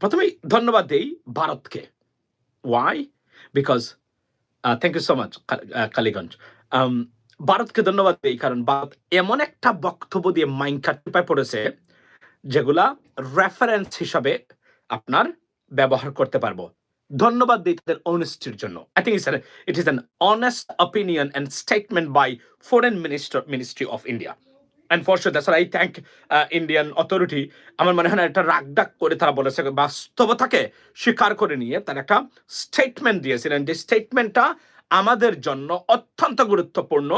প্রথমেই ধন্যবাদ দেই ভারতকে। Why because thank you so much Kaliganj ভারতকে ধন্যবাদ দেই কারণ ভারত এমন একটা বক্তব্য দিয়ে মাইন্ড কাটপায় পড়েছে যেগুলা রেফারেন্স হিসাবে আপনার ব্যবহার করতে পারব। ধন্যবাদ দিই তাদের অনেস্টির জন্য। I think it's it is an honest opinion and statement by foreign minister ministry of India and for sure that's I thank Indian authority আমার মনে হয় না, একটা রাগ ডাক করে তারা বলেছে, বাস্তবতাকে স্বীকার করে নিয়ে তারা একটা স্টেটমেন্ট দিয়েছিলেন যে স্টেটমেন্টটা আমাদের জন্য অত্যন্ত গুরুত্বপূর্ণ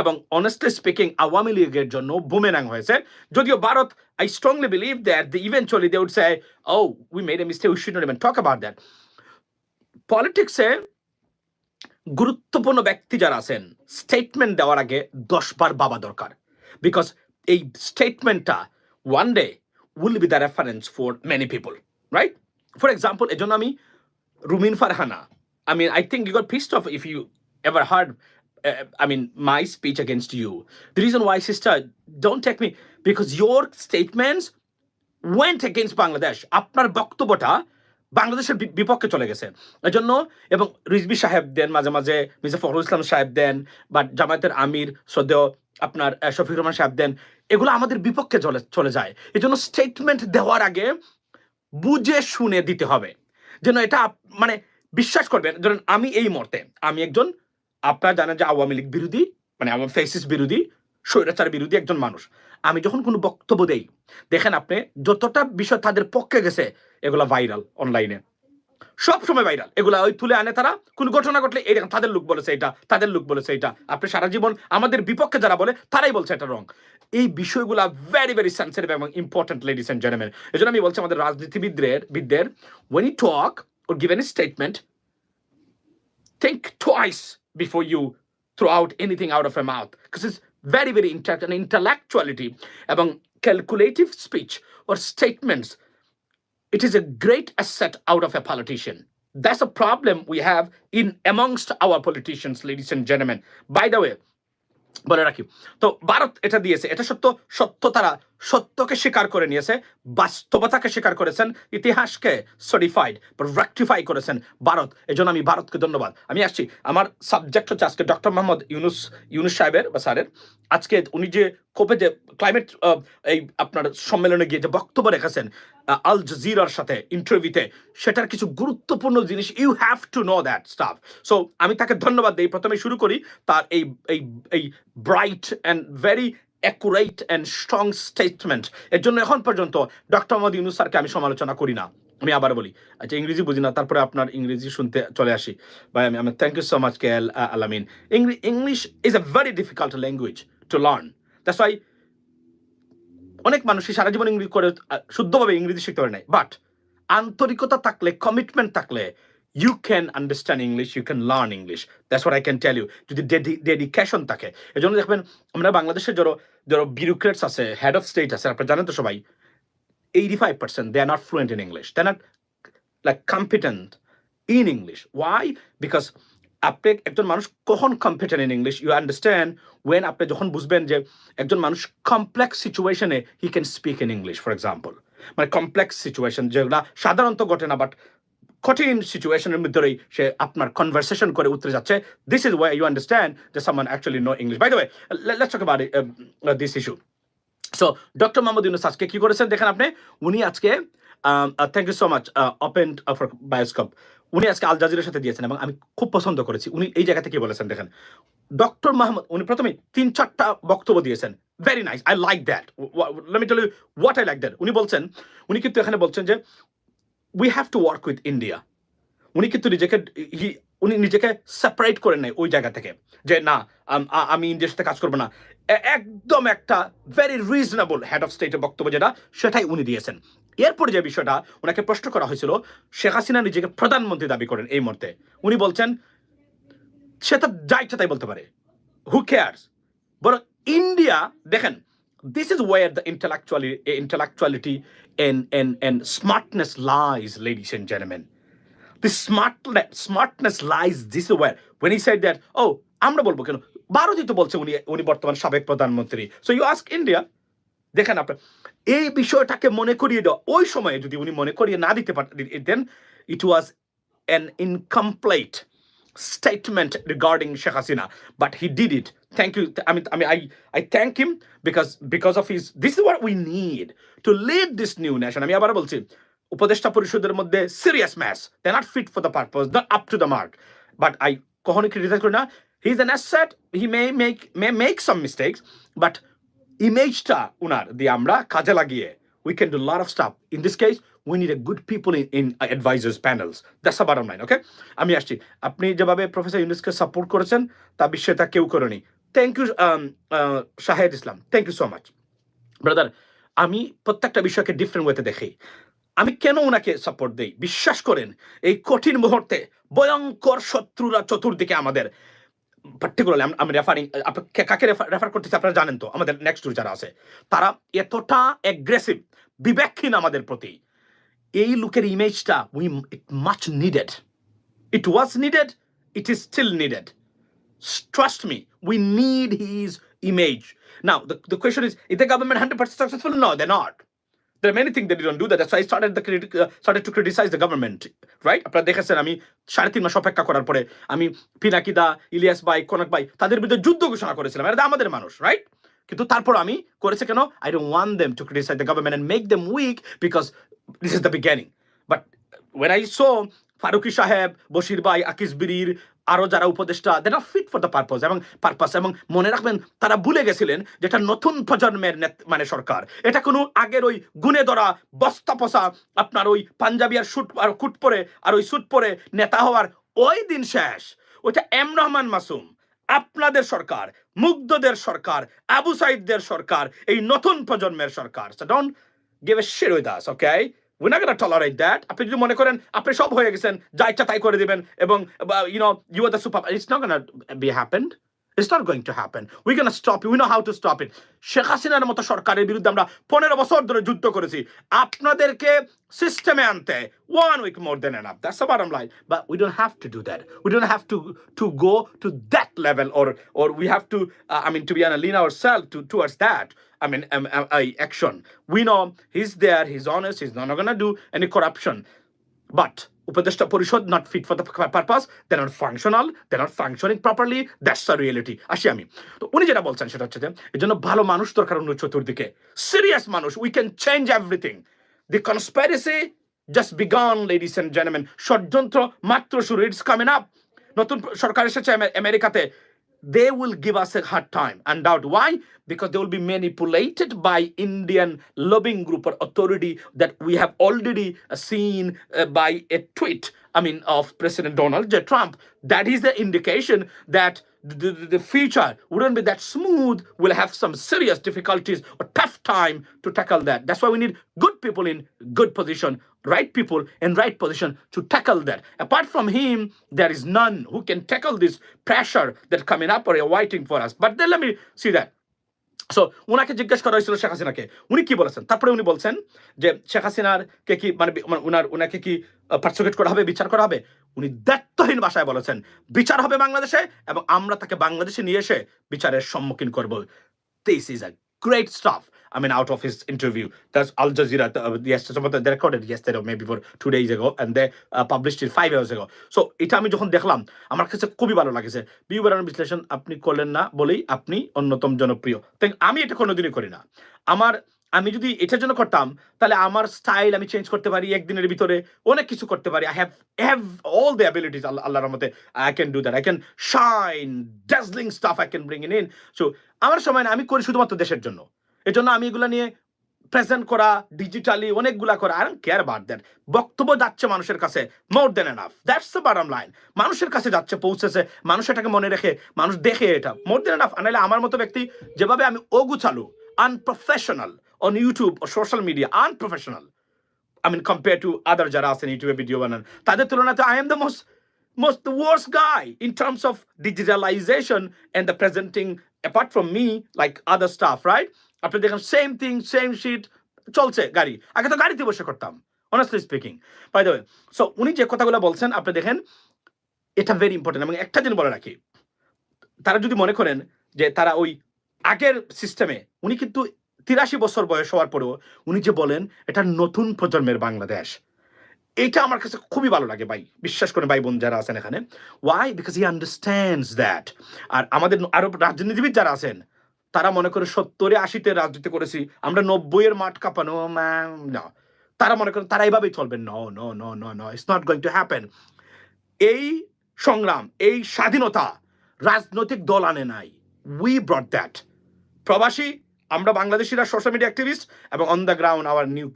এবং অনেস্টলি স্পিকিং আওয়ামী লীগের জন্য বুমেরাং হয়েছে। যদিও Bharat I strongly believe that the eventually they would say oh we made a mistake we should not even talk about that পলিটিক্সে গুরুত্বপূর্ণ ব্যক্তি যারা আছেন স্টেটমেন্ট দেওয়ার আগে দশ বার বাবা দরকার। বিকজ এই স্টেটমেন্টটা one day will be the reference for many people right for example এজন্য আমি রুমিন Farhana I mean, I think you got pissed off if you ever heard, uh, I mean, my speech against you. The reason why, sister, don't take me, because your statements went against Bangladesh. আপনার বক্তব্যটা বাংলাদেশের বিপক্ষে চলে গেছে এজন্য এবং রিজবি সাহেব দেন মাঝে মাঝে মির্জা ফখরুল ইসলাম সাহেব দেন বা জামায়াতের আমির শ্রদ্ধেয় আপনার আহ, শফিকুর রহমান সাহেব দেন এগুলো আমাদের বিপক্ষে চলে চলে যায়। এজন্য স্টেটমেন্ট দেওয়ার আগে বুঝে শুনে দিতে হবে। যেন এটা মানে বিশ্বাস করবেন ধরেন আমি এই মুহূর্তে আমি একজন আপনারা জানেন যে আওয়ামী লীগ বিরোধী মানে আমার ফেসিস বিরোধী স্বৈরাচার বিরোধী একজন মানুষ। আমি যখন কোনো বক্তব্য দেই দেখেন আপনি যতটা বিষয় তাদের পক্ষে গেছে এগুলা ভাইরাল অনলাইনে সবসময় ভাইরাল এগুলা ওই তুলে আনে তারা, কোন ঘটনা ঘটলে, এই দেখেন, তাদের লোক বলেছে এটা, তাদের লোক বলেছে এটা। আপনি সারা জীবন আমাদের বিপক্ষে যারা বলে, তারাই বলছে এটা রং এই বিষয়গুলো ভেরি ভেরি সেন্সিটিভ এবং ইম্পর্টেন্ট লেডিস অ্যান্ড জেন্টলম্যান এজন্য আমি বলছি, আমাদের রাজনীতিবিদদের, বিদদের when you talk or given statement think twice before you through out anything out of a mouth kiss is very very inter intellectuality এবং calculative speech or statements it is a great asset out of a politician that's a problem we have in amongst our politicians ladies and gentlemen by the way বলে রাখি তো ভারত এটা দিয়েছে এটা সত্য সত্য তারা সত্যকে স্বীকার করে নিয়েছে, বাস্তবতাকে স্বীকার করেছেন, ইতিহাসকে সরিফাইড রেক্টিফাই করেছেন ভারত। এজন্য আমি ভারতকে ধন্যবাদ। আমি আসছি, আমার সাবজেক্ট হচ্ছে আজকে ডক্টর মোহাম্মদ ইউনুস ইউনুস সাহেবের বা স্যারের। আজকে উনি যে কোপে যে ক্লাইমেট এই আপনার সম্মেলনে গিয়ে যে বক্তব্য রেখেছেন আল জাজিরার সাথে ইন্টারভিউতে সেটার কিছু গুরুত্বপূর্ণ জিনিস you have to know that stuff so আমি তাকে ধন্যবাদ দিই। প্রথমে শুরু করি তার এই এই এই bright and very accurate and strong statement এর জন্য এখন পর্যন্ত ডক্টর মোহাম্মদ ইউনুস স্যারকে আমি সমালোচনা করি না। আমি আবার বলি আচ্ছা ইংরেজি বুঝি না, তারপরে আপনার ইংরেজি শুনতে চলে আসি। ভাই, আমি আমি thank you so much K L Alamin. English is a very difficult language to learn that's why অনেক মানুষই সারা জীবন ইংরেজি করে শুদ্ধভাবে ইংরেজি শিখতে পারে নাই। বাট আন্তরিকতা থাকলে কমিটমেন্ট থাকলে you can understand English you can learn English that's what I can tell you যদি ডেডিকেশন থাকে। এই জন্য দেখবেন, আমরা বাংলাদেশের যারা যারা বিউরোক্রেটস আছে হেড অফ স্টেট আছে, আপনারা জানেন তো সবাই eighty five percent they are not fluent in English they are not like competent in English why because আপনি একজন মানুষ কখন competent in English you understand when আপনি যখন বুঝবেন যে একজন মানুষ কমপ্লেক্স সিচুয়েশনে he can speak in English for example মানে কমপ্লেক্স সিচুয়েশন যেগুলা সাধারণত ঘটে না বাট কঠিন সিচুয়েশনের মধ্যেই সে আপনার কনভারসেশন করে উতরে যাচ্ছে। This is why you understand যে সামান actually no English by the let's talk about this issue so doctor Mohammad Yunus আজকে কি করেছেন দেখেন আপনি? উনি আজকে thank you so much open for bioscope উনি আজকে আল জাজিরের সাথে দিয়েছেন এবং আমি খুব পছন্দ করেছি। উনি এই জায়গা থেকে বলেছেন দেখেন ডক্টর মোহাম্মদ উনি প্রথমে তিন চারটা বক্তব্য দিয়েছেন। Very nice I like that let me tell you what I like that উনি বলছেন, উনি কিন্তু এখানে বলছেন যে we have to work with India উনি কিন্তু নিজেকে উনি নিজেকে সেপারেট করে নেয় ওই জায়গা থেকে। যে না, আমি ইন্ডিয়ার সাথে কাজ করব না। একদম একটা ভেরি রিজনেবল হেড অফ স্টেটের বক্তব্য যেটা, সেটাই উনি দিয়েছেন। এরপরে যে বিষয়টা ওনাকে প্রশ্ন করা হয়েছিল, শেখ হাসিনা নিজেকে প্রধানমন্ত্রী দাবি করেন এই মুহূর্তে। উনি বলছেন, সে তো যা ইচ্ছা তাই বলতে পারে। হু কেয়ার্স বরং ইন্ডিয়া দেখেন this is where the intellectually intellectuality and and and smartness lies ladies and gentlemen the smartness smartness lies this is where when he said that oh আমরা বলব কেন ভারতই তো বলছে উনি উনি বর্তমান সাবেক প্রধানমন্ত্রী সো ইউ আস্ক ইন্ডিয়া দেখেন আপনার এই বিষয়টাকে মনে করিয়ে দেওয়া ওই সময়ে যদি উনি মনে করিয়ে না দিতে পারতেন ইট ওয়াজ an incomplete statement regarding Sheikh Hasina, but he did it. Thank you. I mean, I mean, I, I thank him because because of his. This is what we need to lead this new nation. আমি আবার বলছি উপদেষ্টা পরিষদের মধ্যে serious match they not fit for the purpose not up to the mark but I কখনো criticise করি না he is an asset he may make may make some mistakes but ইমেজটা উনার দিয়ে আমরা কাজে লাগিয়ে we can do a lot of stuff. In this case, we need a good people in, in advisors panels. That's the bottom line, আমি আসছি আপনি যেভাবে প্রফেসর ইউনুসকে সাপোর্ট করেছেন তা বিশ্বে তা কেউ করেনি thank you Shahed Islam thank you so much brother আমি প্রত্যেকটা বিষয়কে ডিফারেন্ট ওয়েতে দেখি আমি কেন ওনাকে সাপোর্ট দেই বিশ্বাস করেন এই কঠিন মুহূর্তে ভয়ঙ্কর শত্রুরা চতুর্দিকে আমাদের পার্টিকুলারলি আমি রেফারিং কাকে রেফার করতেছি আপনারা জানেন তো আমাদের নেক্সট যারা আছে তারা এতটা অ্যাগ্রেসিভ বিবেকহীন আমাদের প্রতি এই লুকের ইমেজটা we it much needed it was needed it is still needed trust me, we need his image. Now, the, the question is, is the government 100% successful? No, they're not. There are many things they didn't do that. That's why I started, the, criti- uh, started to? আপনারা দেখেছেন আমি সাড়ে তিন মাস অপেক্ষা করার পরে আমি পিনাকিদা ইলিয়াস ভাই কনক ভাই তাদের বিরুদ্ধে যুদ্ধ ঘোষণা করেছিলাম এটা আমাদের মানুষ রাইট কিন্তু তারপর আমি করেছে কেন I don't want them to criticize the government and make them weak because this is the beginning but when I saw Faruki Saheb Bashir ভাই আকিস বিরির আরও যারা উপদেষ্টা then fit for the purpose এবং পারপাস এবং মনে রাখবেন, তারা ভুলে গেছিলেন যেটা নতুন প্রজন্মের মানে সরকার। এটা কোনো আগের ওই গুনে ধরা, বস্তা পচা আপনার ওই পাঞ্জাবি আর শুট আর কুট পরে, আর ওই স্যুট পরে নেতা হওয়ার ওই দিন শেষ। ওইটা এম রহমান মাসুম, আপনাদের সরকার, মুগ্ধদের সরকার, আবু সাইদদের সরকার, এই নতুন প্রজন্মের সরকার। Don't give a shit with us okay going to tolerate that. আপনি যদি মনে করেন আপনি সব হয়ে গেছেন, যা ইচ্ছা তাই করে দিবেন, এবং you know you are the super it's not gonna be happened going to happen. We're going to stop it. We know how to stop it. Sheikh হাসিনার মতো সরকারের বিরুদ্ধে আমরা পনেরো বছর ধরে যুদ্ধ করেছি আপনাদেরকে সিস্টেমে আনতে one week more than enough that's the bottom line but we don't have to do that we don't have to to go to that level or or we have to I mean to be an lean our self to towards that I mean, um, um, uh, action. We know he's there, he's honest, he's not going to do any corruption. But Upadeshta Parishad not fit for the purpose, they're not functional, they're not functioning properly, that's the reality. আসি আমি তো উনি যেটা বলছেন সেটা হচ্ছে যে এই জন্য ভালো মানুষ দরকার অন্য চতুর্দিকে সিরিয়াস মানুষ we can change everything the conspiracy just begun and gentleman ষড়যন্ত্র মাত্র শুরু ইটস কামিং আপ নতুন সরকার এসেছে আমে- আমেরিকাতে they will give us a hard time. And doubt why? Because they will be manipulated by Indian lobbying group or authority that we have already uh, seen uh, by a tweet, I mean, of President Donald J. Trump. That is the indication that the, the, the future wouldn't be that smooth. We'll have some serious difficulties or tough time to tackle that. That's why we need good people in good position, right people in right position to tackle that. Apart from him, there is none who can tackle this pressure that coming up or waiting for us. But then let me see that. So ওনাকে জিজ্ঞেস করা হয়েছিল শেখ হাসিনাকে। উনি কি বলেছেন? তারপরে উনি বলছেন যে, শেখ হাসিনার কে কি মানে মানে উনার, উনাকে কি পার্সিকিউট করা হবে, বিচার করা হবে? উনি দায়িত্বহীন ভাষায় বলেছেন, বিচার হবে বাংলাদেশে এবং আমরা তাকে বাংলাদেশে নিয়ে এসে বিচারের সম্মুখীন করব। This is a great stuff. I mean, out of his interview, that's Al Jazeera. Uh, yesterday, some of the- they recorded yesterday or maybe for two days ago, and they uh, published it five years ago. So এটা আমি যখন দেখলাম আমার কাছে খুবই ভালো লাগেছে। বিবরণ বিশ্লেষণ আপনি করলেন না বলেই আপনি অন্যতম জনপ্রিয়। তাই আমি এটা কোনোদিনই করি না। আমার আমি যদি এটার জন্য করতাম তাহলে আমার স্টাইল আমি চেঞ্জ করতে পারি একদিনের ভিতরে। অনেক কিছু করতে পারি। I have have all the abilities আল্লাহ আল্লাহর রহমতে। I can do that I can shine dazzling stuff I can bring in in so আমার সময় না আমি করি শুধুমাত্র দেশের জন্য। এজন্য আমি এগুলো নিয়ে প্রেজেন্ট করা ডিজিটালি অনেকগুলা করা আই কেয়ার বাট দ্যাট বক্তব্য যাচ্ছে মানুষের কাছে more than enough that's the bottom line মানুষের কাছে যাচ্ছে পৌঁছেছে মানুষ এটাকে মনে রেখে মানুষ দেখে এটা। মোর দেন এনাফ আনাইলে আমার মতো ব্যক্তি যেভাবে আমি অগুছালু unprofessional on YouTube O social media unprofessional I mean, compared to other যারা আছেন ইউটিউবে ভিডিও বানান তাদের তুলনাতে I am the most most the worst guy in terms of digitalization and the presenting apart from me like other stuff right? আপনি দেখেন same thing same sheet চলছে, গাড়ি। আগে তো গাড়িতে বসে করতাম honestly speaking by the so উনি যে কথাগুলো বলছেন, আপনি দেখেন, এটা ভেরি ইম্পর্টেন্ট এবং একটা দিন বলে রাখি। তারা যদি মনে করেন যে তারা ওই আগের সিস্টেমে উনি কিন্তু তিরাশি বছর বয়স হওয়ার পরেও উনি যে বলেন, এটা নতুন প্রজন্মের বাংলাদেশ। এটা আমার কাছে খুবই ভালো লাগে ভাই, বিশ্বাস করে ভাই বোন যারা আছেন এখানে। Why because he understands that আর আমাদের আরও রাজনীতিবিদ যারা আছেন তারা মনে করে সত্তরে আশিতে রাজনীতি করেছি, আমরা নব্বইয়ের মাঠ কাঁপানো না। তারা মনে করেন তারা এইভাবেই চলবে ন ন ন ন ন it's not going to happen এই সংগ্রাম, এই স্বাধীনতা রাজনৈতিক দল আনে নাই। উই ব্রড দ্যাট প্রবাসী, আমরা বাংলাদেশিরা সোশ্যাল মিডিয়া অ্যাক্টিভিস্ট এবং on the ground our new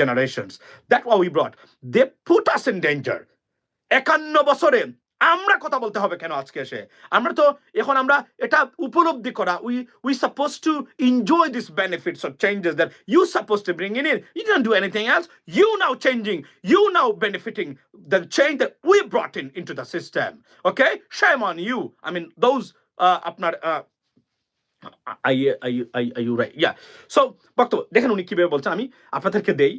generations that what we broad they put us in danger একান্ন বছরে আমরা কথা বলতে হবে কেন আজকে এসে? আমরা তো এখন আমরা এটা উপলব্ধি করা we we suppose to enjoy this benefits of changes that you suppose to bring in in you don't do anything else you now changing you now benefiting the change that we brought in into the system okay shame on you I mean those আপনার দেখেন উনি কীভাবে বলছেন। আমি আপনাদেরকে দেই,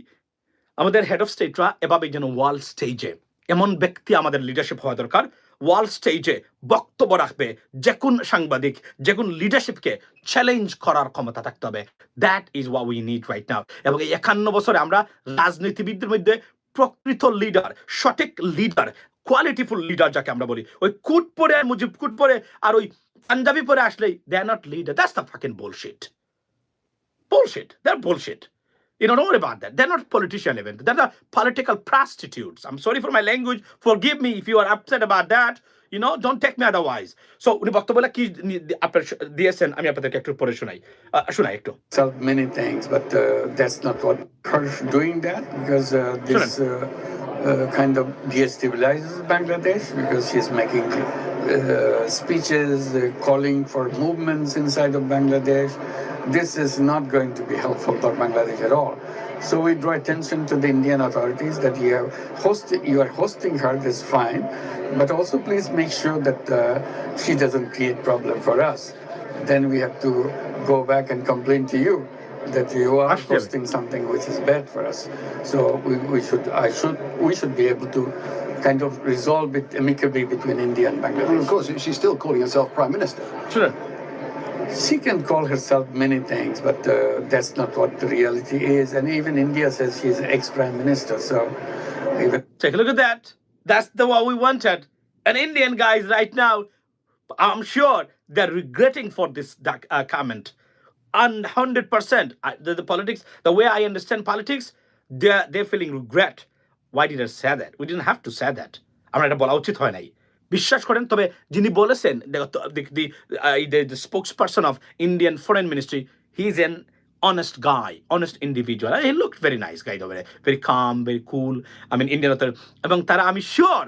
আমাদের head of স্টেটরা এভাবে যেন ওয়ার্ল্ড স্টেজে এমন ব্যক্তি আমাদের লিডারশিপ হওয়া দরকার। ওয়ার্ল্ড স্টেজে বক্তব্য রাখবে, যে কোন সাংবাদিক, যে কোন লিডারশিপকে চ্যালেঞ্জ করার ক্ষমতা থাকতে হবে। That is what we need right now এবং এই একান্ন বছরে আমরা রাজনীতিবিদদের মধ্যে প্রকৃত লিডার সঠিক লিডার কোয়ালিটিফুল লিডার যাকে আমরা বলি, ওই কুট পরে, মুজিব কুট পরে আর ওই পাঞ্জাবি পরে আসলেই they are not leader that's the fucking bullshit bullshit. They're bullshit. You know, don't worry about that. They're not politician even. They're the political prostitutes. I'm sorry for my language. Forgive me if you are upset about that. You know, don't take me otherwise. So, উনি বক্তব্যটা কি নি- আপনার শ- দিয়েছেন আমি আপনাদেরকে একটু পরে শোনাই আহ, শোনাই একটু herself many things, but uh, that's not what her doing that because uh, this uh, uh, kind of destabilizes Bangladesh because she's making uh, speeches, uh, calling for movements inside of Bangladesh. this is not going to be helpful for Bangladesh at all. So we draw attention to the Indian authorities that you, have host, you are hosting her, this fine, but also please make sure that uh, she doesn't create problem for us. Then we have to go back and complain to you that you are hosting something which is bad for us. So we, we should, I should, we should be able to kind of resolve it amicably between India and Bangladesh. Of course, she's still calling herself Prime Minister. Sure. She can call herself many things, but uh, that's not what the reality is. And even India says she's ex-prime minister. So even Take a look at that. That's the one we wanted. An Indian guys right now, I'm sure they're regretting for this doc- uh, comment. And hundred percent, the, the politics, the way I understand politics, they're they're feeling regret. Why did I say that? We didn't have to say that. আমরা এটা বলা উচিত হয় নাই বিশ্বাস করেন তবে যিনি বলেছেন spokesperson of Indian foreign ministry, he's an honest guy, honest individual. And he looked very nice guy, though, very, very calm, very cool. I mean, Indian author. এবং তারা আমি শিওর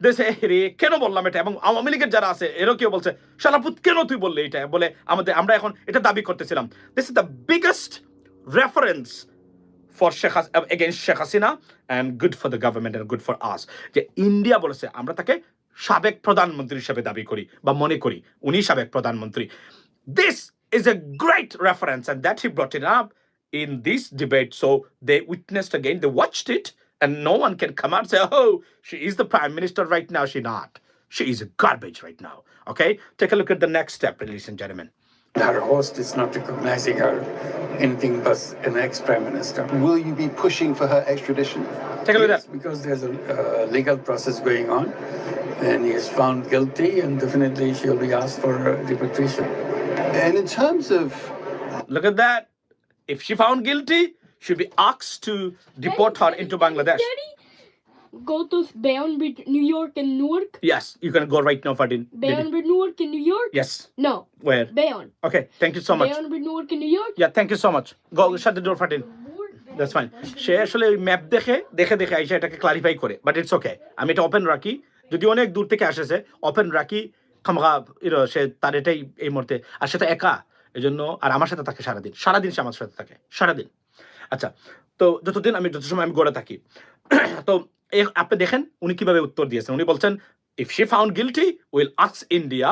দেশে রে কেন বললাম এটা এবং আওয়ামী লীগের যারা আছে এরও কেউ বলছে শালাপুত কেন তুই বললে এটা বলে আমাদের আমরা এখন এটা দাবি করতেছিলাম this is the biggest reference for Sheikh against Sheikh Hasina and good for the government and good for us যে ইন্ডিয়া বলেছে আমরা তাকে সাবেক প্রধানমন্ত্রী হিসেবে দাবি করি বা মনে করি উনি সাবেক প্রধানমন্ত্রী this is a great reference, and that he brought it up in this debate. So they witnessed again, they watched it, and no one can come out and say, oh, she is the prime minister right now. She not. She is garbage right now. Okay? Take a look at the next step, ladies and gentlemen. her host is not recognizing her anything but an ex-prime minister. Will you be pushing for her extradition? Take a look at that. because there's a uh, legal process going on, and he is found guilty, and definitely she'll be asked for deportation. And in terms of Look at that. If she found guilty, she'll be asked to deport her into Bangladesh. Go to with New York and Newark. Yes, you can go right now, Fadin. With Newark in New York? Yes. No, Where? Bayern. Okay, thank you so much. With Newark in New York? Yeah, thank you so much. Go shut the door, Fatin. That's fine সে আসলে ওই map দেখে দেখে দেখে আইসা এটাকে clarify করে but it's okay আমি এটা ওপেন রাখি যদি অনেক দূর থেকে আসেছে ওপেন রাখি খামখা ইরো সে তার এটাই এই মুহূর্তে আর সে তো একা এই জন্য আর আমার সাথে থাকে সারাদিন সারাদিন সে আমার সাথে থাকে সারাদিন আচ্ছা তো যতদিন আমি যত সময় আমি গড়ে থাকি তো আপনি দেখেন উনি কিভাবে উত্তর দিয়েছেন উনি বলছেন if she found guilty will আক্স India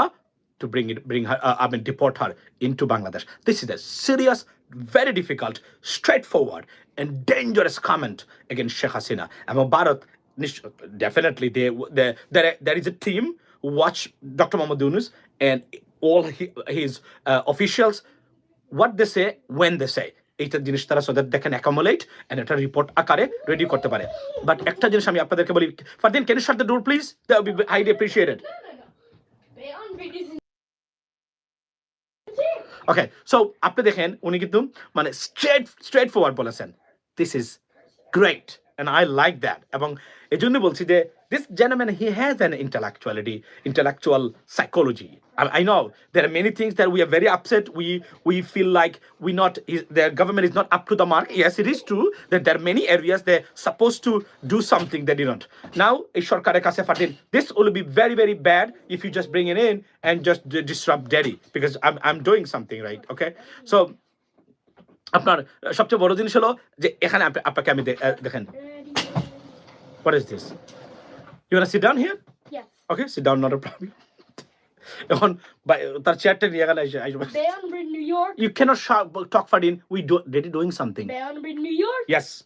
to bring it, bring her, uh, I mean, deport her into Bangladesh. This is a serious, very difficult, straightforward, and dangerous comment against Sheikh Hasina. And Bharat, nish- definitely, they, they, there, there is a team who watch Dr. Mohammad Yunus and all he, his uh, officials what they say when they say এইটা জিনিস তারা so দেখেন accumulate and একটা report আকারে ready করতে পারে। But একটা জিনিস আমি আপনাদেরকে বলি, Fardin can you shut the door please that will be highly appreciated okay so আপনি দেখেন, উনি কিন্তু মানে স্ট্রেট স্ট্রেট ফরওয়ার্ড বলেছেন। This is great and I like that এবং এই জন্য বলছি যে this gentleman he has an intellectuality intellectual psychology I know there are many things that we are very upset. We we feel like we not is, their government is not up to the mark. Yes, it is true that there are many areas they're supposed to do something they didn't. Now, এই সরকারের কাছে ফাটিল this will be very very bad if you just bring it in and just d- disrupt Delhi because I'm I'm doing something right. Okay, so আপনার সবচেয়ে বড় জিনিস হলো যে এখানে আপনি- আপনাকে আমি দেখেন this? You wanna sit down here? Yes. Okay, sit down, not a problem. এখন তার চেয়ারটা নিয়ে গেলে. You cannot shout, talk for in. We do ready doing something. Beyan bir New York. Yes.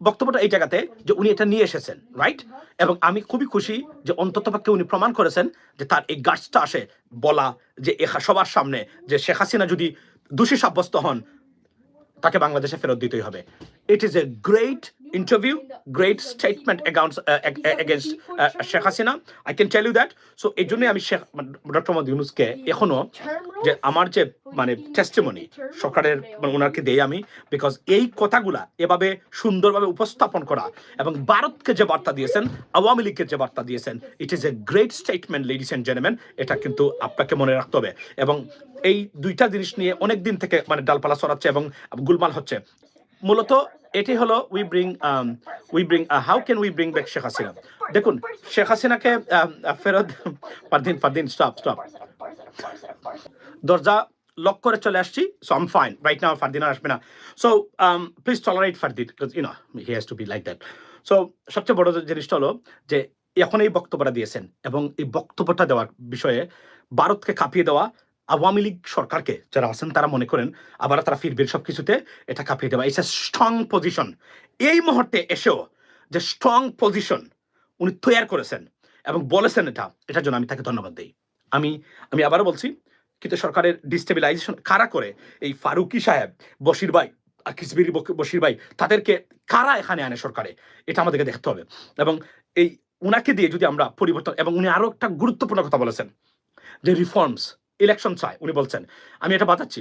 বক্তব্যটা এই জায়গাতে যে উনি এটা নিয়ে এসেছেন রাইট এবং আমি খুবই খুশি যে অন্ততপক্ষে উনি প্রমাণ করেছেন যে তার এই গাছটা আসে বলা যে সবার সামনে যে শেখ হাসিনা যদি দোষী সাব্যস্ত হন, তাকে বাংলাদেশে ফেরত দিতেই হবে। It is a great interview great statement against Sheikh Hasina I can tell you that so এই জন্যই আমি শেখ ডক্টর মোহাম্মদ ইউনুসকে এখনও যে আমার যে মানে টেস্টিমনি সরকারের মানে ওনাকে দেই আমি বিকজ এই কথাগুলা এভাবে সুন্দরভাবে উপস্থাপন করা এবং ভারতকে যে বার্তা দিয়েছেন, আওয়ামী লীগকে যে বার্তা দিয়েছেন it is a great statement ladies and gentleman এটা কিন্তু আপনাকে মনে রাখতে হবে। এবং এই দুইটা জিনিস নিয়ে অনেক দিন থেকে মানে ডালপালা ছড়াচ্ছে এবং গুলমাল হচ্ছে। মূলত এটি হলো we bring we bring how can we bring back Sheikh Hasina দেখুন শেখ হাসিনাকে ফেরত পারদিন পারদিন স্টপ স্টপ দরজা লক করে চলে আসছি so um fine right now Fardin আর আসবে না. So please tolerate Fardin because you know he has to be like that so সবচেয়ে বড় জিনিসটা হলো যে এখন এই বক্তব্যটা দিয়েছেন এবং এই বক্তব্যটা দেওয়ার বিষয়ে ভারতকে কাঁপিয়ে দেওয়া আওয়ামী লীগ সরকারকে যারা আছেন তারা মনে করেন আবার তারা ফিরবে সব কিছুতে এটা কাঁপিয়ে দেওয়া। ইটস এ স্ট্রং পজিশন এই মুহূর্তে এসেও যে স্ট্রং পজিশন উনি তৈয়ার করেছেন এবং বলেছেন এটা, এটার জন্য আমি তাকে ধন্যবাদ দিই। আমি আমি আবারও বলছি, কিন্তু সরকারের ডিস্টেবিলাইজেশন কারা করে? এই ফারুকি সাহেব, বশির ভাই কিসবির বশির ভাই, তাদেরকে কারা এখানে আনে সরকারে? এটা আমাদেরকে দেখতে হবে। এবং এই, উনাকে দিয়ে যদি আমরা পরিবর্তন, এবং উনি আরও একটা গুরুত্বপূর্ণ কথা বলেছেন, যে রিফর্মস ইলেকশন চাই উনি বলছেন। আমি এটা বাতাচ্ছি।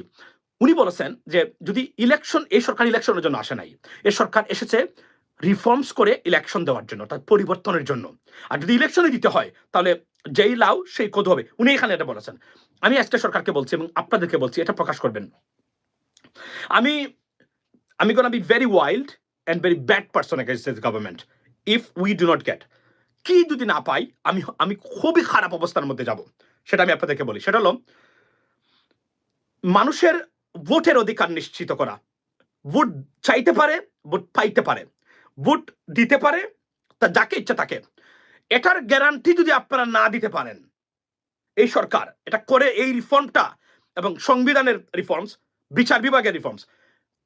উনি বলেছেন যে, যদি ইলেকশন এই সরকার ইলেকশনের জন্য আসে নাই এ সরকার এসেছে রিফর্মস করে ইলেকশন দেওয়ার জন্য, তার পরিবর্তনের জন্য। আর যদি ইলেকশনে দিতে হয়, তাহলে যেই লাউ, সেই কদ হবে। উনি এখানে এটা বলেছেন। আমি আজকে সরকারকে বলছি এবং আপনাদেরকে বলছি, এটা প্রকাশ করবেন। আমি আমি gonna be very wild and very bad person against government if we do not get কি যদি না পাই, আমি আমি খুবই খারাপ অবস্থার মধ্যে যাব। সেটা আমি আপনাদেরকে বলি। সেটা হলো, মানুষের ভোটের অধিকার নিশ্চিত করা। ভোট চাইতে পারে, ভোট পাইতে পারে। ভোট দিতে পারে, তা যাকে ইচ্ছা তাকে। এটার গ্যারান্টি যদি আপনারা না দিতে পারেন, এই সরকার এটা করে এই রিফর্মটা এবং সংবিধানের রিফর্মস বিচার বিভাগের রিফর্মস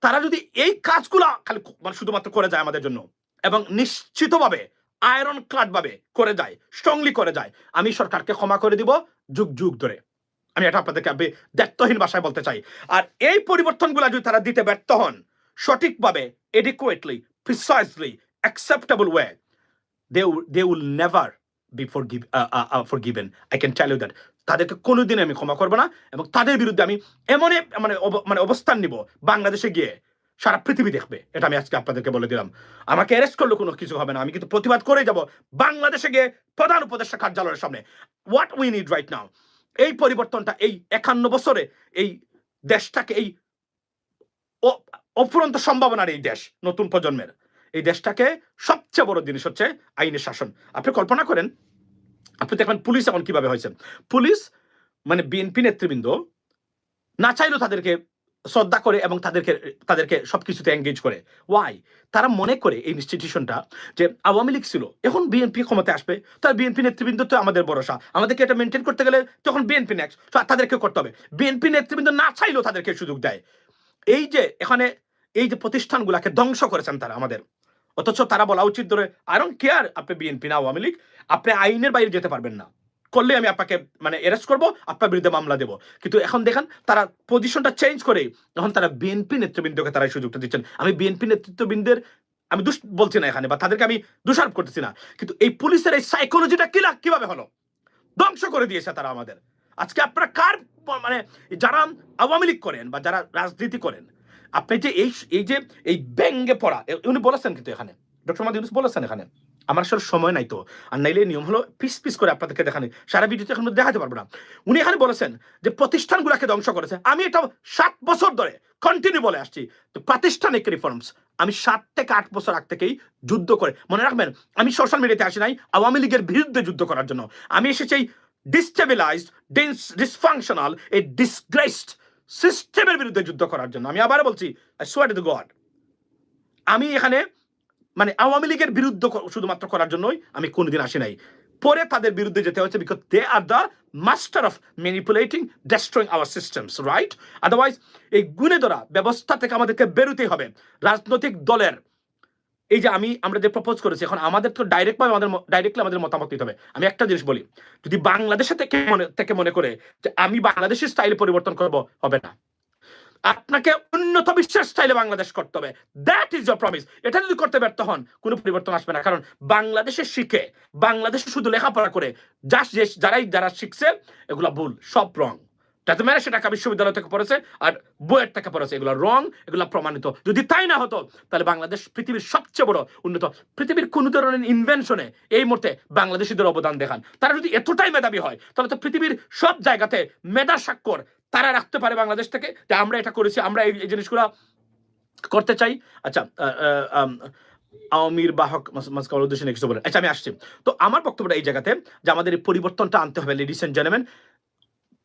তারা যদি এই কাজগুলা খালি মানে শুধুমাত্র করে যায় আমাদের জন্য এবং নিশ্চিতভাবে আয়রন ক্লাড ভাবে করে যায় স্ট্রংলি করে যায়, আমি সরকারকে ক্ষমা করে দিব যুগ যুগ ধরে। আমি এটা আপনাদেরকে দায়িত্বহীন ভাষায় বলতে চাই। আর এই পরিবর্তনগুলো যদি তারা দিতে ব্যর্থ হন সঠিকভাবে adequately precisely acceptable way they will, they will never be forgive, uh, uh, uh, forgiven. I can tell তাদেরকে কোনোদিন আমি ক্ষমা করব না এবং তাদের বিরুদ্ধে আমি এমন এক- মানে মানে অবস্থান নিব। বাংলাদেশে গিয়ে সারা পৃথিবী দেখবে। এটা আমি আজকে আপনাদেরকে বলে দিলাম। আমাকে অ্যারেস্ট করলে কোনো কিছু হবে না। আমি কিন্তু প্রতিবাদ করে যাব বাংলাদেশে গিয়ে প্রধান উপদেষ্টা কার্যালয়ের সামনে। What we need right now এই পরিবর্তনটা এই একান্ন বছরে এই দেশটাকে এই অফুরন্ত সম্ভাবনার এই দেশ, নতুন প্রজন্মের। এই দেশটাকে সবচেয়ে বড় জিনিস হচ্ছে আইনের শাসন। আপনি কল্পনা করেন, আপনি দেখবেন পুলিশ এখন কীভাবে হয়েছে। পুলিশ মানে বিএনপি নেতৃবৃন্দ না চাইলেও তাদেরকে শ্রদ্ধা করে এবং তাদেরকে তাদেরকে সবকিছুতে এঙ্গেজ করে। ওয়াই তারা মনে করে এই ইনস্টিটিউশনটা যে আওয়ামী লীগ ছিল, এখন বিএনপি ক্ষমতায় আসবে তার বিএনপি নেতৃবৃন্দ তো আমাদের ভরসা আমাদেরকে এটা মেনটেন করতে গেলে তখন বিএনপি নেক্সট তাদেরকে করতে হবে। বিএনপি নেতৃবৃন্দ না চাইলেও তাদেরকে সুযোগ দেয়। এই যে এখানে এই যে প্রতিষ্ঠানগুলাকে ধ্বংস করেছেন তারা আমাদের। অথচ তারা বলা উচিত ধরে আই ডোন্ট কেয়ার আপনি বিএনপি না আওয়ামী লীগ, আপনি আইনের বাইরে যেতে পারবেন না। করলে আমি আপনাকে মানে অ্যারেস্ট করব, আপনার বিরুদ্ধে মামলা দেবো। কিন্তু এখন দেখেন, তারা পজিশনটা চেঞ্জ করে এখন তারা বিএনপি নেতৃবৃন্দকে তারা সুযোগটা দিচ্ছেন। আমি বিএনপি নেতৃত্ববৃন্দের আমি দুষ বলছি না এখানে, বা তাদেরকে আমি দোষারোপ করতেছি না। কিন্তু এই পুলিশের এই সাইকোলজিটা কি লাগ কীভাবে হলো? ধ্বংস করে দিয়েছে তারা আমাদের। আজকে আপনারা কার মানে যারা আওয়ামী লীগ করেন বা যারা রাজনীতি করেন, আপনি যে এই এই যে এই ব্যঙ্গে পড়া উনি বলেছেন কিন্তু এখানে, ডক্টর মাদ ইউনুস বলেছেন এখানে। আমার আসলে সময় নাই তো। আর নাইলে নিয়ম হলো পিস পিস করে আপনাদেরকে দেখানি। সারা ভিডিওতে এখন দেখাতে পারব না। উনি এখানে বলেছেন যে প্রতিষ্ঠানগুলোকে ধ্বংস করেছে। আমি এটা সাত বছর ধরে কন্টিনিউ বলে আসছি। তো প্রাতিষ্ঠানিক রিফর্মস আমি সাত থেকে আট বছর আগ থেকেই যুদ্ধ করে মনে রাখবেন, আমি সোশ্যাল মিডিয়াতে আসি নাই, আওয়ামী লীগের বিরুদ্ধে যুদ্ধ করার জন্য। আমি এসেছি ডিস্টেবিলাইজড ডিসফাংশনাল এ ডিসগ্রেসড সিস্টেমের বিরুদ্ধে যুদ্ধ করার জন্য। আমি আবার বলছি আই সোয়াট টু গড আমি এখানে মানে আওয়ামী লীগের বিরুদ্ধে শুধুমাত্র করার জন্যই আমি কোনোদিন আসি নাই। পরে তাদের বিরুদ্ধে যেতে হয়েছে because they are the master of manipulating destroying our systems right otherwise এই গুণে ধরা ব্যবস্থা থেকে আমাদেরকে বেরোতেই হবে। রাজনৈতিক দলের, এই যে আমি, আমরা যে প্রপোজ করেছি, এখন আমাদের তো ডাইরেক্ট ভাবে আমাদের ডাইরেক্টলি আমাদের মতামত দিতে হবে। আমি একটা জিনিস বলি, যদি বাংলাদেশে থেকে মনে থেকে মনে করে যে আমি বাংলাদেশের স্টাইল পরিবর্তন করব, হবে না। আপনাকে উন্নত বিশ্বের স্টাইলে বাংলাদেশ করতে হবে। দ্যাট ইজ প্রমিস এটা যদি করতে ব্যর্থ হন, কোনো পরিবর্তন আসবে না। কারণ বাংলাদেশে শিখে, বাংলাদেশে শুধু লেখাপড়া করে যা, যারাই যারা শিখছে, এগুলো ভুল, সব রং ঢাকা বিশ্ববিদ্যালয় থেকে পড়েছে আর বইয়ের থেকে পড়েছে, এগুলো রং এগুলো প্রমাণিত। যদি তাই না হতো, তাহলে বাংলাদেশ পৃথিবীর সবচেয়ে বড় উন্নত, পৃথিবীর কোন ধরনের ইনভেনশনে এই মুহূর্তে বাংলাদেশিদের অবদান দেখান। তারা যদি এতটাই মেধাবী হয়, তাহলে তো পৃথিবীর সব জায়গাতে মেধা স্বাক্ষর তারা রাখতে পারে বাংলাদেশ থেকে যে আমরা এটা করেছি, আমরা এই জিনিসগুলো করতে চাই। আচ্ছা আওয়ামীর বাহক মাসকাল উদ্দেশ্যে কিছু বলেন। আচ্ছা আমি আসছি। তো আমার বক্তব্যটা এই জায়গাতে যে আমাদের এই পরিবর্তনটা আনতে হবে লেডিস এন্ড জেন্টলম্যান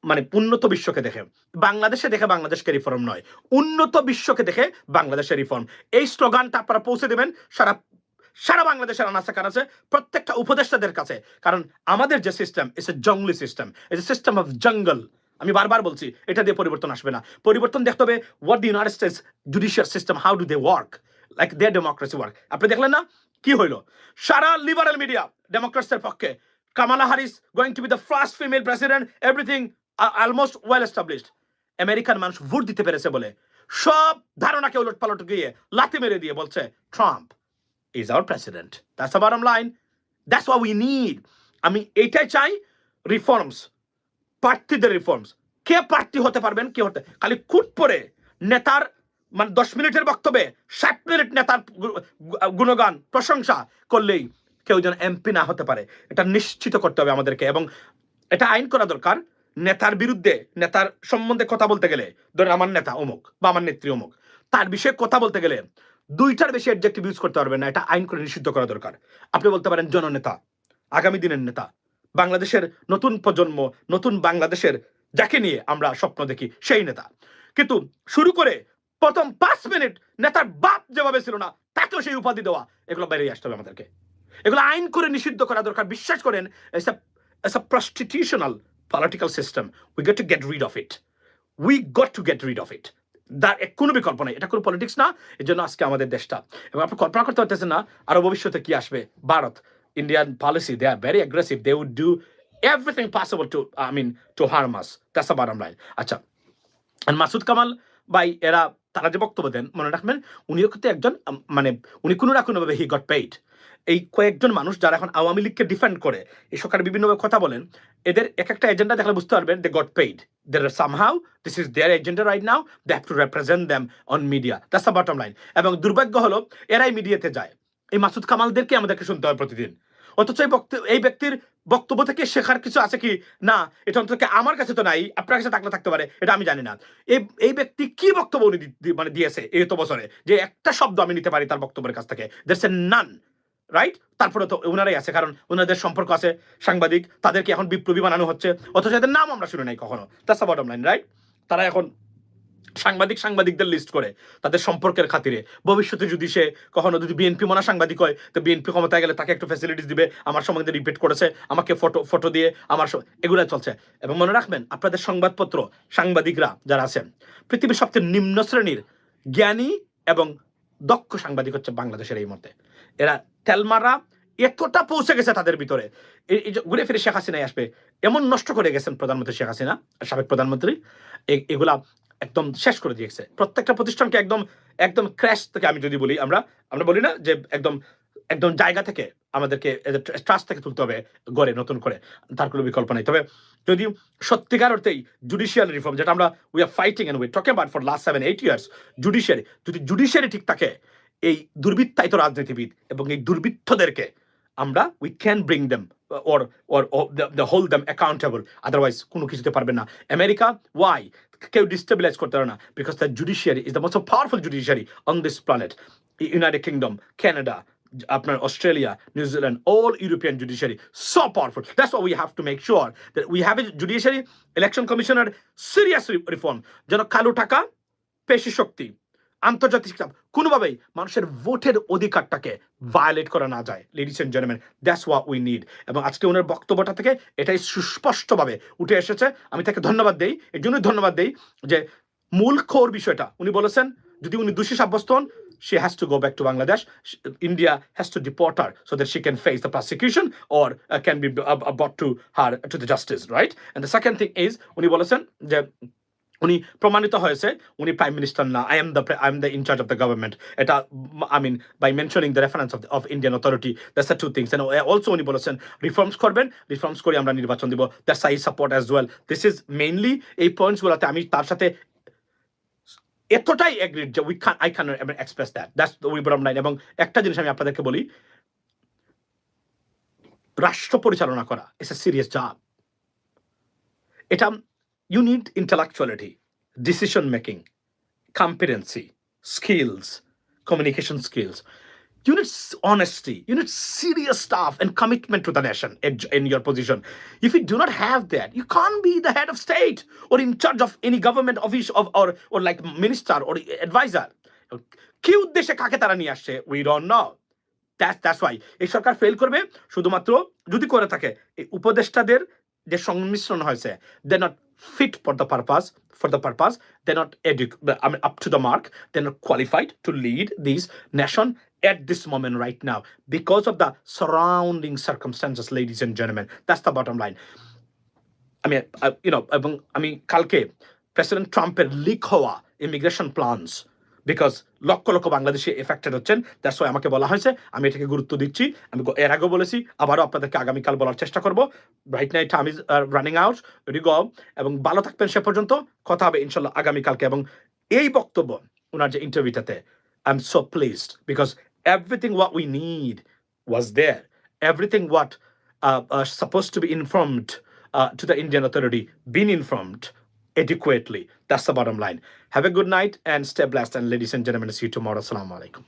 মানে উন্নত বিশ্বকে দেখে। বাংলাদেশে দেখে বাংলাদেশকে রিফর্ম নয়, উন্নত বিশ্বকে দেখে বাংলাদেশের রিফর্ম এই স্লোগানটা আপনারা পৌঁছে দেবেন, সারা সারা বাংলাদেশের আনাচে কানাচে, প্রত্যেকটা উপদেষ্টাদের কাছে। কারণ আমাদের যে system is a Jongli system is a system of jungle আমি বারবার বলছি, এটা দিয়ে পরিবর্তন আসবে না। পরিবর্তন দেখতে হবে what the United States judicial system how do they work like they democracy work আপনি দেখলেন না? কি হইল? সারা লিবারাল মিডিয়া ডেমোক্রেটসের পক্ষে Kamala Harris going to be the first female president everything almost well established American মানুষ ভোট দিতে পেরেছে বলে। সব ধারণাকে উলট পালট গিয়ে লাথি মেরে দিয়ে বলছে Trump is our president that's the bottom line that's what we need আমি এইটাই চাই রিফর্মস প্রার্থীদের রিফর্মস কে প্রার্থী হতে পারবেন, কে হতে খালি খুট পরে নেতার মানে দশ মিনিটের বক্তব্যে ষাট মিনিট নেতার গুণগান, প্রশংসা করলেই কেউ যেন এমপি না হতে পারে। এটা নিশ্চিত করতে হবে আমাদেরকে এবং এটা আইন করা দরকার। নেতার বিরুদ্ধে, নেতার সম্বন্ধে কথা বলতে গেলে, ধরেন আমার নেতা অমুক বা আমার নেত্রী অমুক, তার বিষয়ে কথা বলতে গেলে দুইটার বেশি অ্যাডজেক্টিভ ইউজ করতে পারবেন না। এটা আইন করে নিষিদ্ধ করা দরকার। আপনি বলতে পারেন জননেতা, আগামী দিনের নেতা বাংলাদেশের নতুন প্রজন্ম, নতুন বাংলাদেশের যাকে নিয়ে আমরা স্বপ্ন দেখি, সেই নেতা। কিন্তু শুরু করে প্রথম পাঁচ মিনিট নেতার বাপ যেভাবে ছিল না, তাকেও সেই উপাধি দেওয়া, এগুলো বেরিয়ে আসতে হবে আমাদেরকে। এগুলো আইন করে নিষিদ্ধ করা দরকার। বিশ্বাস করেন as prostitutional political system we get to get rid of it we got to get rid of it তার কোনো বিকল্প নেই। এটা কোনো পলিটিক্স না। এর জন্য আজকে আমাদের দেশটা। এবং আপনি কল্পনা করতে পারতেছেন না, আরও ভবিষ্যতে কি আসবে? Bharat. Indian policy they are very aggressive they would do everything possible to I mean to harm us that's a bottom line আচ্ছা আর মাসুদ কামাল ভাই এরা তারা যে বক্তব্য দেন মনে রাখবেন উনিও কিন্তু একজন মানে উনি কোনো না কোনোভাবে হি গট পেইড এই কয়েকজন মানুষ যারা এখন আওয়ামী লীগকে ডিফেন্ড করে এই সরকার বিভিন্নভাবে কথা বলেন এদের এক একটা এজেন্ডা দেখলে বুঝতে পারবেন they got paid there somehow this is their agenda right now they have to represent them on media that's the bottom line এবং দুর্ভাগ্য হলো এরাই মিডিয়াতে যায় এই মাসুদ কামালদেরকে আমাদেরকে শুনতে হয় প্রতিদিন অথচ এই ব্যক্তির বক্তব্য থেকে শেখার কিছু আছে কি? না, এটা অন্তত আমার কাছে তো নাই, আপনার কাছে থাকলে থাকতে পারে, এটা আমি জানি না। এই এই ব্যক্তি কি বক্তব্য উনি মানে দিয়েছে এই তো বছরে? যে একটা শব্দ আমি নিতে পারি তার বক্তব্যের কাছ থেকে। দেড়স এ নান রাইট তারপরে তো ওনারাই আছে, কারণ ওনাদের সম্পর্ক আছে সাংবাদিক, তাদেরকে এখন বিপ্লবী বানানো হচ্ছে, অথচ এদের নাম আমরা শুনে নাই কখনো। That's a bottom line right তারা এখন সাংবাদিক সাংবাদিকদের লিস্ট করে তাদের সম্পর্কের খাতিরে। ভবিষ্যতে যদি সে কখনো যদি বিএনপি মনা সাংবাদিক হয়, তো বিএনপি ক্ষমতায় গেলে তাকে একটু ফ্যাসিলিটিস দিবে, আমার সম্বন্ধে রিপিট করেছে, আমাকে ফটো ফটো দিয়ে আমার এগুলো চলছে। এবং মনে রাখবেন, আপনাদের সংবাদপত্র, সাংবাদিকরা যারা আছেন, পৃথিবীর সবচেয়ে নিম্ন শ্রেণির জ্ঞানী এবং দক্ষ সাংবাদিক হচ্ছে বাংলাদেশের এই মতে এরা তেলমারা এতটা পৌঁছে গেছে তাদের ভিতরে। এই ঘুরে ফিরে শেখ হাসিনাই আসবে, এমন নষ্ট করে গেছেন প্রধানমন্ত্রী শেখ হাসিনা, সাবেক প্রধানমন্ত্রী। এগুলা একদম শেষ করে দিয়েছে। প্রত্যেকটা প্রতিষ্ঠানকে একদম একদম ক্র্যাশ থেকে আমি যদি বলি, আমরা আমরা বলি না যে একদম একদম জায়গা থেকে আমাদেরকে ট্রাস্ট থেকে তুলতে হবে গড়ে, নতুন করে। তার কোনো বিকল্প নেই। তবে যদি সত্যিকার অর্থেই জুডিশিয়াল রিফর্ম যেটা আমরা we are fighting and we talk about for last seven eight years judiciary যদি জুডিশিয়ারি ঠিক থাকে, এই দুর্বৃত্তায়িত রাজনীতিবিদ এবং এই দুর্বৃত্তদেরকে আমরা we can bring them or or the hold them accountable otherwise কোনো কিছুতে পারবে না। আমেরিকা ওয়াই কেউ ডিস্টেবিলাইজ করতে পারে না। Because the judiciary is the most powerful judiciary on this planet United Kingdom Canada আপনার Australia New Zealand all European judiciary so powerful that's why we have to make sure that we have a judiciary election commissioner serious reform যেন কালো টাকা, পেশি শক্তি আন্তর্জাতিক চাপ কোনোভাবেই মানুষের ভোটের অধিকারটাকে ভায়োলেট করা না যায় ladies and gentleman that's what we need এবং আজকে ওনার বক্তব্যটা থেকে এটাই সুস্পষ্টভাবে উঠে এসেছে আমি তাকে ধন্যবাদ দেই এই জন্যই ধন্যবাদ দেই যে মূল খোর বিষয়টা উনি বলেছেন যদি উনি দোষী সাব্যস্ত হন to Bangladesh. Sh- India has to deport her so that she can face the prosecution or uh, can be uh, uh, brought to her to the justice, right? And the second thing is, উনি বলেছেন যে উনি প্রমাণিত হয়েছে, উনি prime minister না। I am the I am the in charge of the government এটা I mean by mentioning the reference of of Indian authority that's the two things and also উনি বলেছেন রিফর্মস করবেন রিফর্মস করে আমরা নির্বাচন দিব। That's I support as well this is mainly এই পয়েন্টসগুলোতে আমি তার সাথে এতটাই এগ্রিড যে we Khan I Khan express that that's we bottom line এবং একটা জিনিস আমি আপনাদেরকে বলি, রাষ্ট্র পরিচালনা করা ইটস এ সিরিয়াস জব এটা you need intellectuality, decision making, competency, skills, communication skills. You need honesty. You need serious stuff and commitment to the nation in, your position. If you do not have that, you can't be the head of state or in charge of any government office of, or, or like minister or advisor. কি উদ্দেশ্যে কাকে তারা নিয়ে আসছে we don't know that's that's why এই সরকার fail করবে শুধুমাত্র যদি করে থাকে এই উপদেষ্টাদের যে সংমিশ্রণ হয়েছে দে fit for the purpose for the purpose they're not edu- I mean, up to the mark they're not qualified to lead this nation at this moment right now because of the surrounding circumstances ladies and gentlemen that's the bottom line I mean, uh, you know, এবং আমি কালকে president ট্রাম্পের leak হওয়া immigration plans Because lakh lakh Bangladeshi affected হচ্ছেন that's why আমাকে বলা হয়েছে, আমি এটাকে গুরুত্ব দিচ্ছি, আমি এর আগেও বলেছি, আবারও আপনাদেরকে আগামীকাল বলার চেষ্টা করব। Right night is running out ready go এবং ভালো থাকবেন সে পর্যন্ত, কথা হবে ইনশাল্লাহ আগামীকালকে, এবং এই বক্তব্য, ওনার যে ইন্টারভিউটাতে I am so pleased because everything what we need was there everything what suppose to be informed to to Indian authority been informed adequately. That's the bottom line. Have a good night and stay blessed. And ladies and gentlemen, see you tomorrow. Assalamu alaikum.